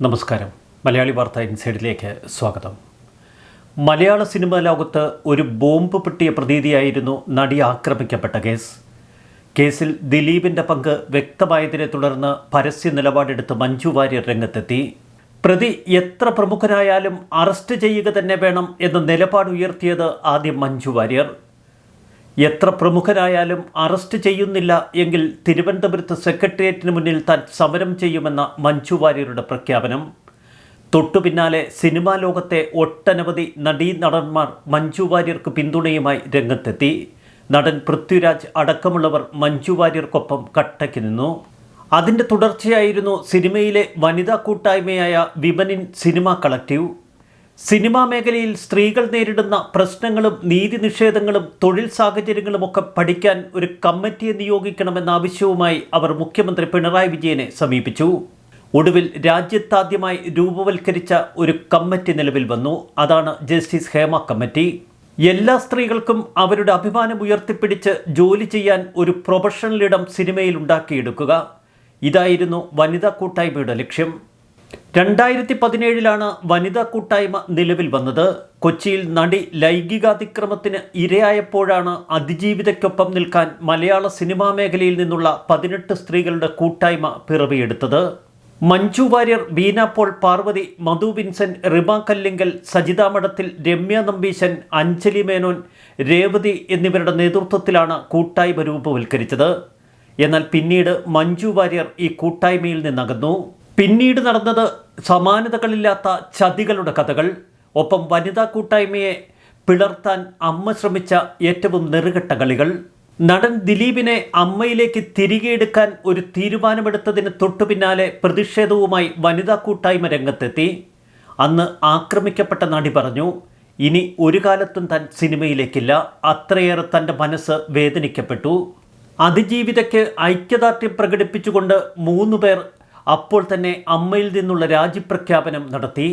നമസ്കാരം. മലയാളി വാർത്ത ഇൻസൈഡിലേക്ക് സ്വാഗതം. മലയാള സിനിമാ ലോകത്ത് ഒരു ബോംബ് പൊട്ടിയ പ്രതീതിയായിരുന്നു നടി ആക്രമിക്കപ്പെട്ട കേസ്. കേസിൽ ദിലീപിന്റെ പങ്ക് വ്യക്തമായതിനെ തുടർന്ന് പരസ്യ നിലപാടെടുത്ത് മഞ്ജു വാര്യർ രംഗത്തെത്തി. പ്രതി എത്ര പ്രമുഖനായാലും അറസ്റ്റ് ചെയ്യുക തന്നെ വേണം എന്ന നിലപാട് ഉയർത്തിയത് ആദ്യം മഞ്ജു വാര്യർ. എത്ര പ്രമുഖരായാലും അറസ്റ്റ് ചെയ്യുന്നില്ല എങ്കിൽ തിരുവനന്തപുരത്ത് സെക്രട്ടേറിയറ്റിന് മുന്നിൽ താൻ സമരം ചെയ്യുമെന്ന മഞ്ജു വാര്യരുടെ പ്രഖ്യാപനം. തൊട്ടു പിന്നാലെ സിനിമാ ലോകത്തെ ഒട്ടനവധി നടീനടന്മാർ മഞ്ജു വാര്യർക്ക് പിന്തുണയുമായി രംഗത്തെത്തി. നടൻ പൃഥ്വിരാജ് അടക്കമുള്ളവർ മഞ്ജു വാര്യർക്കൊപ്പം കട്ടയ്ക്ക് നിന്നു. അതിന്റെ തുടർച്ചയായിരുന്നു സിനിമയിലെ വനിതാ കൂട്ടായ്മയായ വിമനിൻ സിനിമ കളക്റ്റീവ് സിനിമാ മേഖലയിൽ സ്ത്രീകൾ നേരിടുന്ന പ്രശ്നങ്ങളും നീതി നിഷേധങ്ങളും തൊഴിൽ സാഹചര്യങ്ങളും ഒക്കെ പഠിക്കാൻ ഒരു കമ്മിറ്റിയെ നിയോഗിക്കണമെന്ന ആവശ്യവുമായി അവർ മുഖ്യമന്ത്രി പിണറായി വിജയനെ സമീപിച്ചു. ഒടുവിൽ രാജ്യത്താദ്യമായി രൂപവൽക്കരിച്ച ഒരു കമ്മിറ്റി നിലവിൽ വന്നു. അതാണ് ജസ്റ്റിസ് ഹേമ കമ്മിറ്റി. എല്ലാ സ്ത്രീകൾക്കും അവരുടെ അഭിമാനം ഉയർത്തിപ്പിടിച്ച് ജോലി ചെയ്യാൻ ഒരു പ്രൊഫഷണൽ ഇടം സിനിമയിൽ ഉണ്ടാക്കിയെടുക്കുക. ഇതായിരുന്നു വനിതാ കൂട്ടായ്മയുടെ ലക്ഷ്യം. രണ്ടായിരത്തി പതിനേഴിലാണ് വനിതാ കൂട്ടായ്മ നിലവിൽ വന്നത്. കൊച്ചിയിൽ നടി ലൈംഗികാതിക്രമത്തിന് ഇരയായപ്പോഴാണ് അതിജീവിതയ്ക്കൊപ്പം നിൽക്കാൻ മലയാള സിനിമാ മേഖലയിൽ നിന്നുള്ള പതിനെട്ട് സ്ത്രീകളുടെ കൂട്ടായ്മ പിറവിയെടുത്തത്. മഞ്ജു വാര്യർ ബീന പോൾ പാർവതി മധു വിൻസെന്റ് റിമ കല്ലിങ്കൽ സജിത മഠത്തിൽ രമ്യ നമ്പീശൻ അഞ്ജലി മേനോൻ രേവതി എന്നിവരുടെ നേതൃത്വത്തിലാണ് കൂട്ടായ്മ രൂപവൽക്കരിച്ചത്. എന്നാൽ പിന്നീട് മഞ്ജു വാര്യർ ഈ കൂട്ടായ്മയിൽ നിന്നകന്നു. പിന്നീട് നടന്നത് സമാനതകളില്ലാത്ത ചതികളുടെ കഥകൾ. ഒപ്പം വനിതാ കൂട്ടായ്മയെ പിളർത്താൻ അമ്മ ശ്രമിച്ച ഏറ്റവും നെറുകെട്ട കളികൾ. നടൻ ദിലീപിനെ അമ്മയിലേക്ക് തിരികെ എടുക്കാൻ ഒരു തീരുമാനമെടുത്തതിന് തൊട്ടു പിന്നാലെ പ്രതിഷേധവുമായി വനിതാ കൂട്ടായ്മ രംഗത്തെത്തി. അന്ന് ആക്രമിക്കപ്പെട്ട നടി പറഞ്ഞു ഇനി ഒരു കാലത്തും താൻ സിനിമയിലേക്കില്ല. അത്രയേറെ തന്റെ മനസ്സ് വേദനിക്കപ്പെട്ടു. അതിജീവിതയ്ക്ക് ഐക്യദാർഢ്യം പ്രകടിപ്പിച്ചുകൊണ്ട് മൂന്ന് പേർ അപ്പോൾ തന്നെ അമ്മയിൽ നിന്നുള്ള രാജിപ്രഖ്യാപനം നടത്തി.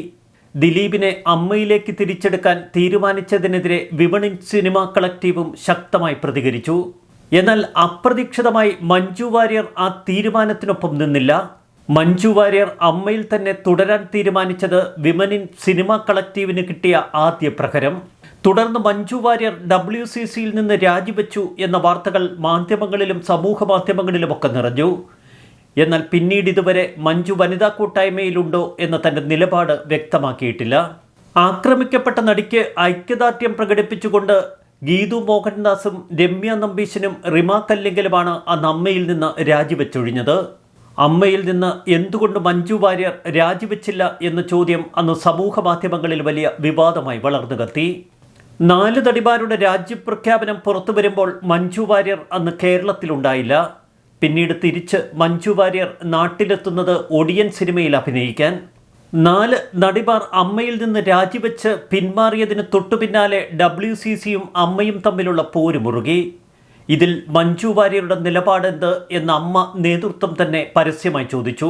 ദിലീപിനെ അമ്മയിലേക്ക് തിരിച്ചെടുക്കാൻ തീരുമാനിച്ചതിനെതിരെ വിപണി സിനിമ കളക്റ്റീവും ശക്തമായി പ്രതികരിച്ചു. എന്നാൽ അപ്രതീക്ഷിതമായി മഞ്ജു വാര്യർ ആ തീരുമാനത്തിനൊപ്പം നിന്നില്ല. മഞ്ജു വാര്യർ അമ്മയിൽ തന്നെ തുടരാൻ തീരുമാനിച്ചത് വിമനിൻ സിനിമ കളക്റ്റീവിന് കിട്ടിയ ആദ്യ പ്രഹരം. തുടർന്ന് മഞ്ജു വാര്യർ ഡബ്ല്യു സി സിയിൽ നിന്ന് രാജിവെച്ചു എന്ന വാർത്തകൾ മാധ്യമങ്ങളിലും സമൂഹ മാധ്യമങ്ങളിലുമൊക്കെ നിറഞ്ഞു. എന്നാൽ പിന്നീട് ഇതുവരെ മഞ്ജു വനിതാ കൂട്ടായ്മയിലുണ്ടോ എന്ന തന്റെ നിലപാട് വ്യക്തമാക്കിയിട്ടില്ല. ആക്രമിക്കപ്പെട്ട നടിക്ക് ഐക്യദാർഢ്യം പ്രകടിപ്പിച്ചുകൊണ്ട് ഗീതു മോഹൻദാസും രമ്യ നമ്പീശനും റിമ കല്ലിങ്കലുമാണ് അന്ന് അമ്മയിൽ നിന്ന് രാജിവെച്ചൊഴിഞ്ഞത്. അമ്മയിൽ നിന്ന് എന്തുകൊണ്ട് മഞ്ജു വാര്യർ രാജിവെച്ചില്ല എന്ന ചോദ്യം അന്ന് സമൂഹ മാധ്യമങ്ങളിൽ വലിയ വിവാദമായി വളർന്നു കത്തി. നാല് തടിമാരുടെ രാജ്യപ്രഖ്യാപനം പുറത്തു വരുമ്പോൾ മഞ്ജു വാര്യർ അന്ന് കേരളത്തിലുണ്ടായില്ല. പിന്നീട് തിരിച്ച് മഞ്ജു വാര്യർ നാട്ടിലെത്തുന്നത് ഒടിയൻ സിനിമയിൽ അഭിനയിക്കാൻ. നാല് നടിമാർ അമ്മയിൽ നിന്ന് രാജിവെച്ച് പിന്മാറിയതിന് തൊട്ടുപിന്നാലെ ഡബ്ല്യു സി സിയും അമ്മയും തമ്മിലുള്ള പോര് മുറുകി ഇതിൽ മഞ്ജു വാര്യരുടെ നിലപാടെന്ത് എന്ന അമ്മ നേതൃത്വം തന്നെ പരസ്യമായി ചോദിച്ചു.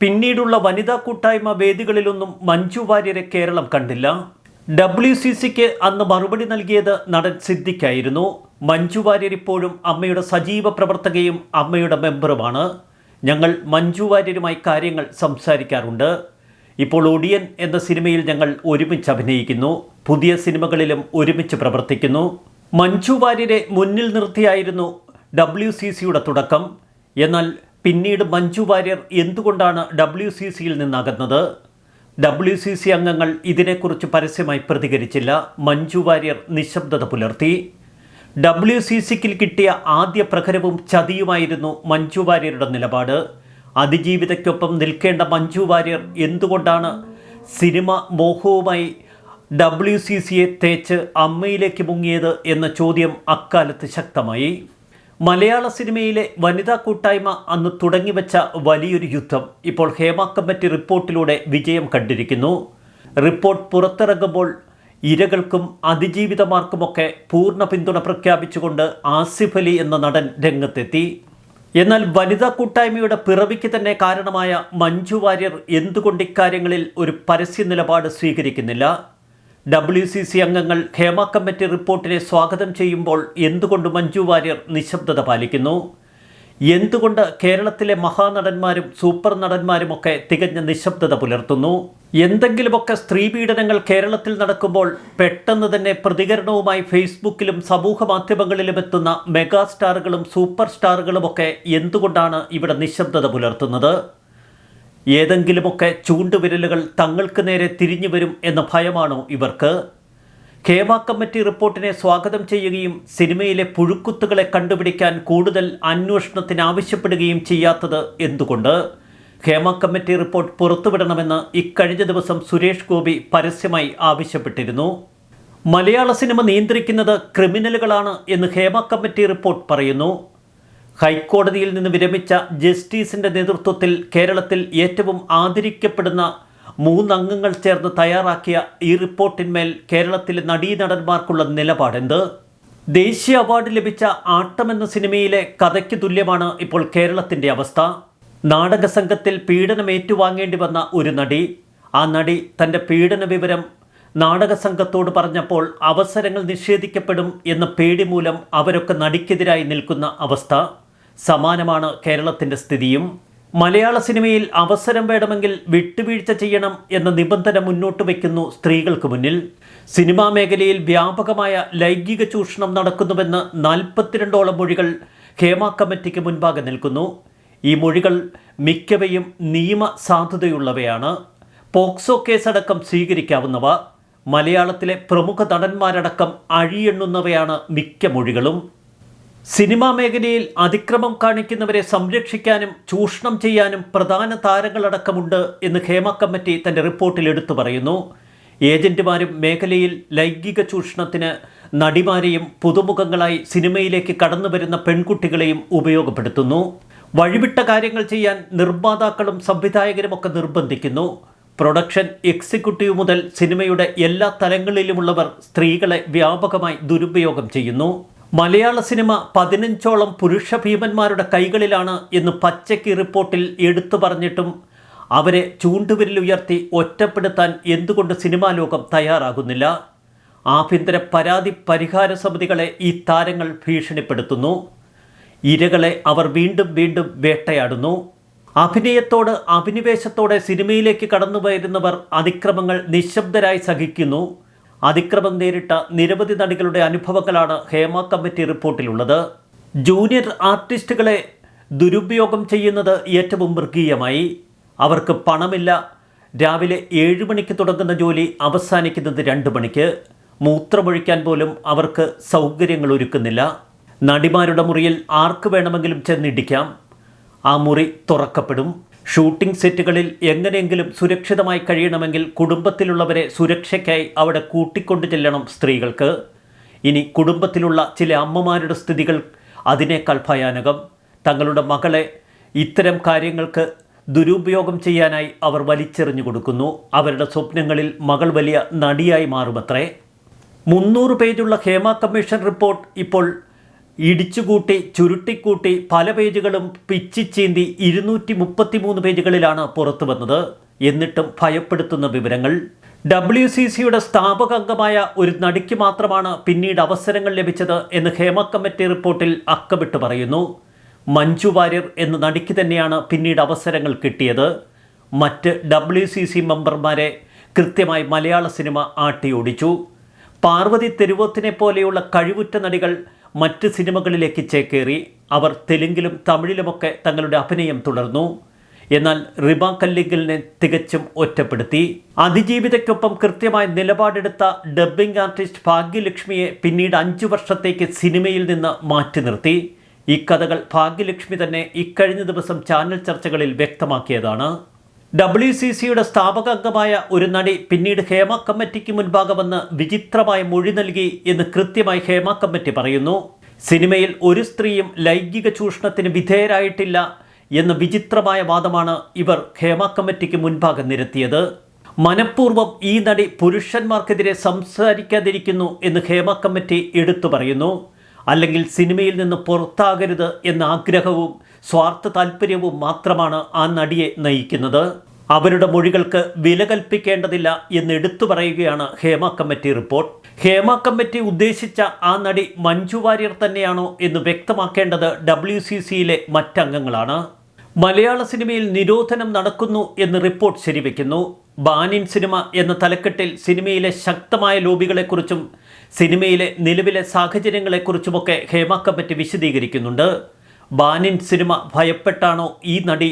പിന്നീടുള്ള വനിതാ കൂട്ടായ്മ വേദികളിലൊന്നും മഞ്ജു വാര്യരെ കേരളം കണ്ടില്ല. ഡബ്ല്യു സി സിക്ക് അന്ന് മറുപടി നൽകിയത് നടൻ സിദ്ദിഖായിരുന്നു. മഞ്ജു വാര്യർ ഇപ്പോഴും അമ്മയുടെ സജീവ പ്രവർത്തകയും അമ്മയുടെ മെമ്പറുമാണ്. ഞങ്ങൾ മഞ്ജു വാര്യരുമായി കാര്യങ്ങൾ സംസാരിക്കാറുണ്ട്. ഇപ്പോൾ ഒടിയൻ എന്ന സിനിമയിൽ ഞങ്ങൾ ഒരുമിച്ച് അഭിനയിക്കുന്നു. പുതിയ സിനിമകളിലും ഒരുമിച്ച് പ്രവർത്തിക്കുന്നു. മഞ്ജു വാര്യരെ മുന്നിൽ നിർത്തിയായിരുന്നു ഡബ്ല്യു സി സിയുടെ തുടക്കം. എന്നാൽ പിന്നീട് മഞ്ജു വാര്യർ എന്തുകൊണ്ടാണ് ഡബ്ല്യു സി സിയിൽ നിന്നകന്നത്? ഡബ്ല്യു സി സി അംഗങ്ങൾ ഇതിനെക്കുറിച്ച് പരസ്യമായി പ്രതികരിച്ചില്ല. മഞ്ജു വാര്യർ നിശബ്ദത പുലർത്തി. ഡബ്ല്യു സി സിക്കിൽ കിട്ടിയ ആദ്യ പ്രഖരവും ചതിയുമായിരുന്നു മഞ്ജു വാര്യരുടെ നിലപാട്. അതിജീവിതയ്ക്കൊപ്പം നിൽക്കേണ്ട മഞ്ജു വാര്യർ എന്തുകൊണ്ടാണ് സിനിമ മോഹവുമായി ഡബ്ല്യു സി സിയെ തേച്ച് അമ്മയിലേക്ക് മുങ്ങിയത് എന്ന ചോദ്യം അക്കാലത്ത് ശക്തമായി. മലയാള സിനിമയിലെ വനിതാ കൂട്ടായ്മ അന്ന് തുടങ്ങിവെച്ച വലിയൊരു യുദ്ധം ഇപ്പോൾ ഹേമ കമ്മിറ്റി റിപ്പോർട്ടിലൂടെ വിജയം കണ്ടിരിക്കുന്നു. റിപ്പോർട്ട് പുറത്തിറങ്ങുമ്പോൾ ഇരകൾക്കും അതിജീവിതമാർക്കുമൊക്കെ പൂർണ പിന്തുണ പ്രഖ്യാപിച്ചുകൊണ്ട് ആസിഫ് അലി എന്ന നടൻ രംഗത്തെത്തി. എന്നാൽ വനിതാ കൂട്ടായ്മയുടെ പിറവിക്ക് തന്നെ കാരണമായ മഞ്ജു വാര്യർ എന്തുകൊണ്ട് ഇക്കാര്യങ്ങളിൽ ഒരു പരസ്യ നിലപാട് സ്വീകരിക്കുന്നില്ല? ഡബ്ല്യു സി സി അംഗങ്ങൾ ഹേമ കമ്മിറ്റി റിപ്പോർട്ടിനെ സ്വാഗതം ചെയ്യുമ്പോൾ എന്തുകൊണ്ട് മഞ്ജു വാര്യർ നിശബ്ദത പാലിക്കുന്നു? എന്തുകൊണ്ട് കേരളത്തിലെ മഹാനടന്മാരും സൂപ്പർ നടന്മാരുമൊക്കെ തികഞ്ഞ നിശബ്ദത പുലർത്തുന്നു? എന്തെങ്കിലുമൊക്കെ സ്ത്രീപീഡനങ്ങൾ കേരളത്തിൽ നടക്കുമ്പോൾ പെട്ടെന്ന് തന്നെ പ്രതികരണവുമായി ഫേസ്ബുക്കിലും സമൂഹ മാധ്യമങ്ങളിലും എത്തുന്ന മെഗാസ്റ്റാറുകളും സൂപ്പർ സ്റ്റാറുകളുമൊക്കെ എന്തുകൊണ്ടാണ് ഇവിടെ നിശബ്ദത പുലർത്തുന്നത്? ഏതെങ്കിലുമൊക്കെ ചൂണ്ടുവിരലുകൾ തങ്ങൾക്ക് നേരെ തിരിഞ്ഞു വരും എന്ന ഭയമാണോ ഇവർക്ക്? ഖേമ കമ്മിറ്റി റിപ്പോർട്ടിനെ സ്വാഗതം ചെയ്യുകയും സിനിമയിലെ പുഴുക്കുത്തുകളെ കണ്ടുപിടിക്കാൻ കൂടുതൽ അന്വേഷണത്തിന് ആവശ്യപ്പെടുകയും ചെയ്യാത്തത് എന്തുകൊണ്ട്? ഖേമ കമ്മിറ്റി റിപ്പോർട്ട് പുറത്തുവിടണമെന്ന് ഇക്കഴിഞ്ഞ ദിവസം സുരേഷ് ഗോപി പരസ്യമായി ആവശ്യപ്പെട്ടിരുന്നു. മലയാള സിനിമ നിയന്ത്രിക്കുന്നത് ക്രിമിനലുകളാണ് എന്ന് ഹേമ കമ്മിറ്റി റിപ്പോർട്ട് പറയുന്നു. ഹൈക്കോടതിയിൽ നിന്ന് വിരമിച്ച ജസ്റ്റിസിന്റെ നേതൃത്വത്തിൽ കേരളത്തിൽ ഏറ്റവും ആദരിക്കപ്പെടുന്ന മൂന്നംഗങ്ങൾ ചേർന്ന് തയ്യാറാക്കിയ ഈ റിപ്പോർട്ടിന്മേൽ കേരളത്തിലെ നടീനടന്മാർക്കുള്ള നിലപാടെന്ത്? ദേശീയ അവാർഡ് ലഭിച്ച ആട്ടം എന്ന സിനിമയിലെ കഥയ്ക്ക് തുല്യമാണ് ഇപ്പോൾ കേരളത്തിന്റെ അവസ്ഥ. നാടക സംഘത്തിൽ പീഡനം ഏറ്റുവാങ്ങേണ്ടി വന്ന ഒരു നടി. ആ നടി തന്റെ പീഡന വിവരം നാടക സംഘത്തോട് പറഞ്ഞപ്പോൾ അവസരങ്ങൾ നിഷേധിക്കപ്പെടും എന്ന പേടി മൂലം അവരൊക്കെ നടിക്കെതിരായി നിൽക്കുന്ന അവസ്ഥ. സമാനമാണ് കേരളത്തിന്റെ സ്ഥിതിയും. മലയാള സിനിമയിൽ അവസരം വേണമെങ്കിൽ വിട്ടുവീഴ്ച ചെയ്യണം എന്ന നിബന്ധന മുന്നോട്ട് വയ്ക്കുന്നു സ്ത്രീകൾക്ക് മുന്നിൽ. സിനിമാ മേഖലയിൽ വ്യാപകമായ ലൈംഗിക ചൂഷണം നടക്കുന്നുവെന്ന് നാൽപ്പത്തിരണ്ടോളം മൊഴികൾ ഹേമ കമ്മിറ്റിക്ക് മുൻപാകെ നിൽക്കുന്നു. ഈ മൊഴികൾ മിക്കവയും നിയമ സാധുതയുള്ളവയാണ്. പോക്സോ കേസടക്കം സ്വീകരിക്കാവുന്നവ മലയാളത്തിലെ പ്രമുഖ നടന്മാരടക്കം അഴിയെണ്ണുന്നവയാണ് മിക്ക മൊഴികളും. സിനിമാ മേഖലയിൽ അതിക്രമം കാണിക്കുന്നവരെ സംരക്ഷിക്കാനും ചൂഷണം ചെയ്യാനും പ്രധാന താരങ്ങളടക്കമുണ്ട് എന്ന് ഹേമ കമ്മിറ്റി തന്റെ റിപ്പോർട്ടിൽ എടുത്തു പറയുന്നു. ഏജന്റുമാരും മേഖലയിൽ ലൈംഗിക ചൂഷണത്തിന് നടിമാരെയും പുതുമുഖങ്ങളായി സിനിമയിലേക്ക് കടന്നു വരുന്ന പെൺകുട്ടികളെയും ഉപയോഗപ്പെടുത്തുന്നു. വഴിവിട്ട കാര്യങ്ങൾ ചെയ്യാൻ നിർമ്മാതാക്കളും സംവിധായകരുമൊക്കെ നിർബന്ധിക്കുന്നു. പ്രൊഡക്ഷൻ എക്സിക്യൂട്ടീവ് മുതൽ സിനിമയുടെ എല്ലാ തലങ്ങളിലുമുള്ളവർ സ്ത്രീകളെ വ്യാപകമായി ദുരുപയോഗം ചെയ്യുന്നു. മലയാള സിനിമ പതിനഞ്ചോളം പുരുഷ ഭീമന്മാരുടെ കൈകളിലാണ് എന്ന് പച്ചയ്ക്ക് റിപ്പോർട്ടിൽ എടുത്തു പറഞ്ഞിട്ടും അവരെ ചൂണ്ടുവിരലുയർത്തി ഒറ്റപ്പെടുത്താൻ എന്തുകൊണ്ട് സിനിമാ ലോകം തയ്യാറാകുന്നില്ല. ആഭ്യന്തര പരാതി പരിഹാര സമിതികളെ ഈ താരങ്ങൾ ഭീഷണിപ്പെടുത്തുന്നു. ഇരകളെ അവർ വീണ്ടും വീണ്ടും വേട്ടയാടുന്നു. അഭിനയത്തോട് അഭിനിവേശത്തോടെ സിനിമയിലേക്ക് കടന്നു വരുന്നവർ അതിക്രമങ്ങൾ നിശബ്ദരായി സഹിക്കുന്നു. അതിക്രമം നേരിട്ട നിരവധി നടികളുടെ അനുഭവങ്ങളാണ് ഹേമ കമ്മിറ്റി റിപ്പോർട്ടിലുള്ളത്. ജൂനിയർ ആർട്ടിസ്റ്റുകളെ ദുരുപയോഗം ചെയ്യുന്നത് ഏറ്റവും മൃഗീയമായി. അവർക്ക് പണമില്ല. രാവിലെ ഏഴ് മണിക്ക് തുടങ്ങുന്ന ജോലി അവസാനിക്കുന്നത് രണ്ട് മണിക്ക്. മൂത്രമൊഴിക്കാൻ പോലും അവർക്ക് സൗകര്യങ്ങൾ ഒരുക്കുന്നില്ല. നടിമാരുടെ മുറിയിൽ ആർക്ക് വേണമെങ്കിലും ചെന്നിടിക്കാം. ആ മുറി തുറക്കപ്പെടും. ഷൂട്ടിംഗ് സെറ്റുകളിൽ എങ്ങനെയെങ്കിലും സുരക്ഷിതമായി കഴിയണമെങ്കിൽ കുടുംബത്തിലുള്ളവരെ സുരക്ഷയ്ക്കായി അവിടെ കൂട്ടിക്കൊണ്ടു ചെല്ലണം സ്ത്രീകൾക്ക്. ഇനി കുടുംബത്തിലുള്ള ചില അമ്മമാരുടെ സ്ഥിതികൾ അതിനേക്കാൾ ഭയാനകം. തങ്ങളുടെ മകളെ ഇത്തരം കാര്യങ്ങൾക്ക് ദുരുപയോഗം ചെയ്യാനായി അവർ വലിച്ചെറിഞ്ഞു കൊടുക്കുന്നു. അവരുടെ സ്വപ്നങ്ങളിൽ മകൾ വലിയ നടിയായി മാറുമത്രേ. മുന്നൂറ് പേജുള്ള ഹേമ കമ്മീഷൻ റിപ്പോർട്ട് ഇപ്പോൾ ഇടിച്ചുകൂട്ടി ചുരുട്ടിക്കൂട്ടി പല പേജുകളും പിച്ചിച്ചീന്തി ഇരുന്നൂറ്റി മുപ്പത്തി മൂന്ന് പേജുകളിലാണ് പുറത്തു വന്നത്. എന്നിട്ടും ഭയപ്പെടുത്തുന്ന വിവരങ്ങൾ. ഡബ്ല്യു സി സിയുടെ സ്ഥാപക അംഗമായ ഒരു നടിക്ക് മാത്രമാണ് പിന്നീട് അവസരങ്ങൾ ലഭിച്ചത് എന്ന് ഹേമ കമ്മിറ്റി റിപ്പോർട്ടിൽ അക്കമിട്ട് പറയുന്നു. മഞ്ജു വാര്യർ എന്ന നടിക്ക് തന്നെയാണ് പിന്നീട് അവസരങ്ങൾ കിട്ടിയത്. മറ്റ് ഡബ്ല്യു സി സി മെമ്പർമാരെ കൃത്യമായി മലയാള സിനിമ ആട്ടിയോടിച്ചു. പാർവതി തെരുവത്തിനെ പോലെയുള്ള കഴിവുറ്റ നടികൾ മറ്റ് സിനിമകളിലേക്ക് ചേക്കേറി. അവർ തെലുങ്കിലും തമിഴിലുമൊക്കെ തങ്ങളുടെ അഭിനയം തുടർന്നു. എന്നാൽ റിബ കല്ലിങ്കലിനെ തികച്ചും ഒറ്റപ്പെടുത്തി. അതിജീവിതയ്ക്കൊപ്പം കൃത്യമായി നിലപാടെടുത്ത ഡബ്ബിംഗ് ആർട്ടിസ്റ്റ് ഭാഗ്യലക്ഷ്മിയെ പിന്നീട് അഞ്ചു വർഷത്തേക്ക് സിനിമയിൽ നിന്ന് മാറ്റി നിർത്തി. ഈ കഥകൾ ഭാഗ്യലക്ഷ്മി തന്നെ ഇക്കഴിഞ്ഞ ദിവസം ചാനൽ ചർച്ചകളിൽ വ്യക്തമാക്കിയതാണ്. ഡബ്ല്യു സി സിയുടെ സ്ഥാപക അംഗമായ ഒരു നടി പിന്നീട് ഹേമ കമ്മിറ്റിക്ക് മുൻപാകെ വന്ന് വിചിത്രമായ മൊഴി നൽകി എന്ന് കൃത്യമായി ഹേമ കമ്മിറ്റി പറയുന്നു. സിനിമയിൽ ഒരു സ്ത്രീയും ലൈംഗിക ചൂഷണത്തിന് വിധേയരായിട്ടില്ല എന്ന വിചിത്രമായ വാദമാണ് ഇവർ ഹേമ കമ്മിറ്റിക്ക് മുൻപാകെ നിരത്തിയത്. മനഃപൂർവം ഈ നടി പുരുഷന്മാർക്കെതിരെ സംസാരിക്കാതിരിക്കുന്നു എന്ന് ഹേമ കമ്മിറ്റി എടുത്തു പറയുന്നു. അല്ലെങ്കിൽ സിനിമയിൽ നിന്ന് പുറത്താകരുത് എന്ന ആഗ്രഹവും സ്വാർത്ഥ താല്പര്യവും മാത്രമാണ് ആ നടിയെ നയിക്കുന്നത്. അവരുടെ മൊഴികൾക്ക് വില കൽപ്പിക്കേണ്ടതില്ല എന്ന് എടുത്തു പറയുകയാണ് Hema committee report. Hema committee ഉദ്ദേശിച്ച ആ നടി മഞ്ജു വാര്യർ തന്നെയാണോ എന്ന് വ്യക്തമാക്കേണ്ടത് ഡബ്ല്യു സി സിയിലെ മറ്റംഗങ്ങളാണ്. മലയാള സിനിമയിൽ നിരോധനം നടക്കുന്നു എന്ന് റിപ്പോർട്ട് ശരിവെക്കുന്നു. ബാനിൻ സിനിമ എന്ന തലക്കെട്ടിൽ സിനിമയിലെ ശക്തമായ ലോബികളെക്കുറിച്ചും സിനിമയിലെ നിലവിലെ സാഹചര്യങ്ങളെക്കുറിച്ചുമൊക്കെ ഹേമ വിശദീകരിക്കുന്നുണ്ട്. ബാനിൻ സിനിമ ഭയപ്പെട്ടാണോ ഈ നടി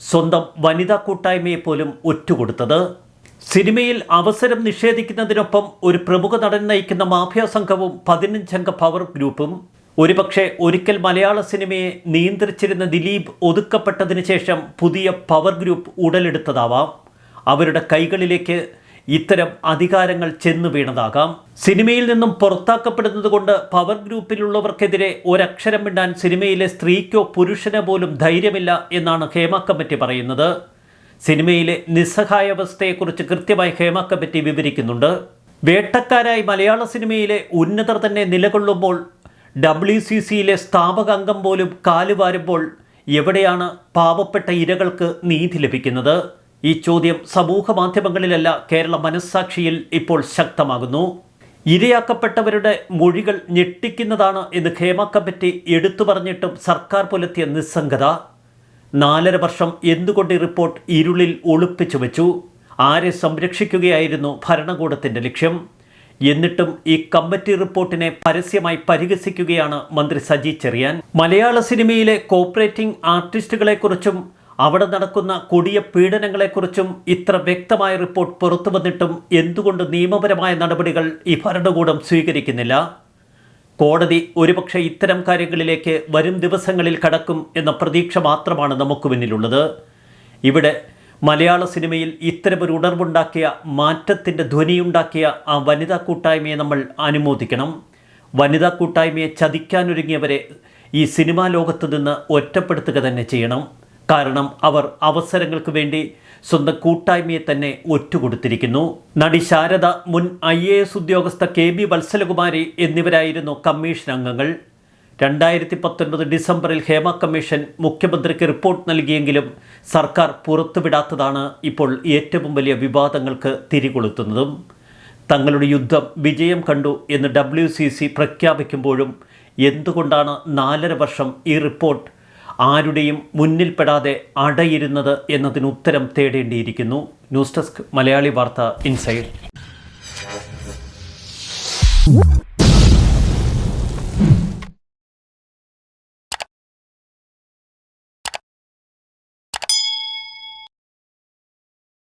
സ്വന്തം വനിതാ കൂട്ടായ്മയെ പോലും ഒറ്റുകൊടുത്തത്? സിനിമയിൽ അവസരം നിഷേധിക്കുന്നതിനൊപ്പം ഒരു പ്രമുഖ നടൻ നയിക്കുന്ന മാഫിയ സംഘവും പതിനഞ്ചംഗ പവർ ഗ്രൂപ്പും ഒരുപക്ഷെ ഒരിക്കൽ മലയാള സിനിമയെ നിയന്ത്രിച്ചിരുന്ന ദിലീപ് ഒതുക്കപ്പെട്ടതിന് ശേഷം പുതിയ പവർ ഗ്രൂപ്പ് ഉടലെടുത്തതാവാം. അവരുടെ കൈകളിലേക്ക് ഇത്തരം അധികാരങ്ങൾ ചെന്നു വീണതാകാം. സിനിമയിൽ നിന്നും പുറത്താക്കപ്പെടുന്നത് കൊണ്ട് പവർ ഗ്രൂപ്പിലുള്ളവർക്കെതിരെ ഒരക്ഷരം മിണ്ടാൻ സിനിമയിലെ സ്ത്രീക്കോ പുരുഷനോ പോലും ധൈര്യമില്ല എന്നാണ് ഹേമ കമ്മിറ്റി പറയുന്നത്. സിനിമയിലെ നിസ്സഹായാവസ്ഥയെക്കുറിച്ച് കൃത്യമായി ഹേമ കമ്മിറ്റി വിവരിക്കുന്നുണ്ട്. വേട്ടക്കാരായി മലയാള സിനിമയിലെ ഉന്നതർ തന്നെ നിലകൊള്ളുമ്പോൾ ഡബ്ല്യു സി സിയിലെ സ്ഥാപക അംഗം പോലും കാലുവാരുമ്പോൾ എവിടെയാണ് പാവപ്പെട്ട ഇരകൾക്ക് നീതി ലഭിക്കുന്നത്? ഈ ചോദ്യം സമൂഹ മാധ്യമങ്ങളിലല്ല കേരള മനസ്സാക്ഷിയിൽ ഇപ്പോൾ ശക്തമാകുന്നു. ഇരയാക്കപ്പെട്ടവരുടെ മൊഴികൾ ഞെട്ടിക്കുന്നതാണ് എന്ന് ഖേമ കമ്മിറ്റി എടുത്തു പറഞ്ഞിട്ടും സർക്കാർ പുലർത്തിയ നിസ്സംഗത. നാലര വർഷം എന്തുകൊണ്ട് ഈ റിപ്പോർട്ട് ഇരുളിൽ ഒളിപ്പിച്ചു വെച്ചു? ആരെ സംരക്ഷിക്കുകയായിരുന്നു ഭരണകൂടത്തിന്റെ ലക്ഷ്യം? എന്നിട്ടും ഈ കമ്മിറ്റി റിപ്പോർട്ടിനെ പരസ്യമായി പരിഹസിക്കുകയാണ് മന്ത്രി സജി ചെറിയാൻ. മലയാള സിനിമയിലെ കോപ്പറേറ്റിംഗ് ആർട്ടിസ്റ്റുകളെക്കുറിച്ചും അവിടെ നടക്കുന്ന കൊടിയ പീഡനങ്ങളെക്കുറിച്ചും ഇത്ര വ്യക്തമായ റിപ്പോർട്ട് പുറത്തു വന്നിട്ടും എന്തുകൊണ്ട് നിയമപരമായ നടപടികൾ ഈ ഭരണകൂടം സ്വീകരിക്കുന്നില്ല? കോടതി ഒരുപക്ഷെ ഇത്തരം കാര്യങ്ങളിലേക്ക് വരും ദിവസങ്ങളിൽ കടക്കും എന്ന പ്രതീക്ഷ മാത്രമാണ് നമുക്ക് മുന്നിലുള്ളത്. ഇവിടെ മലയാള സിനിമയിൽ ഇത്തരമൊരു ഉണർവുണ്ടാക്കിയ മാറ്റത്തിന്റെ ധ്വനിയുണ്ടാക്കിയ ആ വനിതാ കൂട്ടായ്മയെ നമ്മൾ അനുമോദിക്കണം. വനിതാ കൂട്ടായ്മയെ ചതിക്കാനൊരുങ്ങിയവരെ ഈ സിനിമാ ലോകത്ത് നിന്ന് ഒറ്റപ്പെടുത്തുക തന്നെ ചെയ്യണം. കാരണം അവർ അവസരങ്ങൾക്ക് വേണ്ടി സ്വന്തം കൂട്ടായ്മയെ തന്നെ ഒറ്റുകൊടുത്തിരിക്കുന്നു. നടി ശാരദ മുൻ ഐ എ എസ് ഉദ്യോഗസ്ഥ കെ ബി വത്സലകുമാരി എന്നിവരായിരുന്നു കമ്മീഷൻ അംഗങ്ങൾ രണ്ടായിരത്തി പത്തൊൻപത് ഡിസംബറിൽ ഹേമ കമ്മീഷൻ മുഖ്യമന്ത്രിക്ക് റിപ്പോർട്ട് നൽകിയെങ്കിലും സർക്കാർ പുറത്തുവിടാത്തതാണ് ഇപ്പോൾ ഏറ്റവും വലിയ വിവാദങ്ങൾക്ക് തിരികൊളുത്തുന്നതും. തങ്ങളുടെ യുദ്ധം വിജയം കണ്ടു എന്ന് ഡബ്ല്യു പ്രഖ്യാപിക്കുമ്പോഴും എന്തുകൊണ്ടാണ് നാലര വർഷം ഈ റിപ്പോർട്ട് ആരുടെയും മുന്നിൽപ്പെടാതെ അടയിരുന്നത് എന്നതിന് ഉത്തരം തേടേണ്ടിയിരിക്കുന്നു. ന്യൂസ് ഡെസ്ക് മലയാളി വാർത്ത ഇൻസൈഡ്.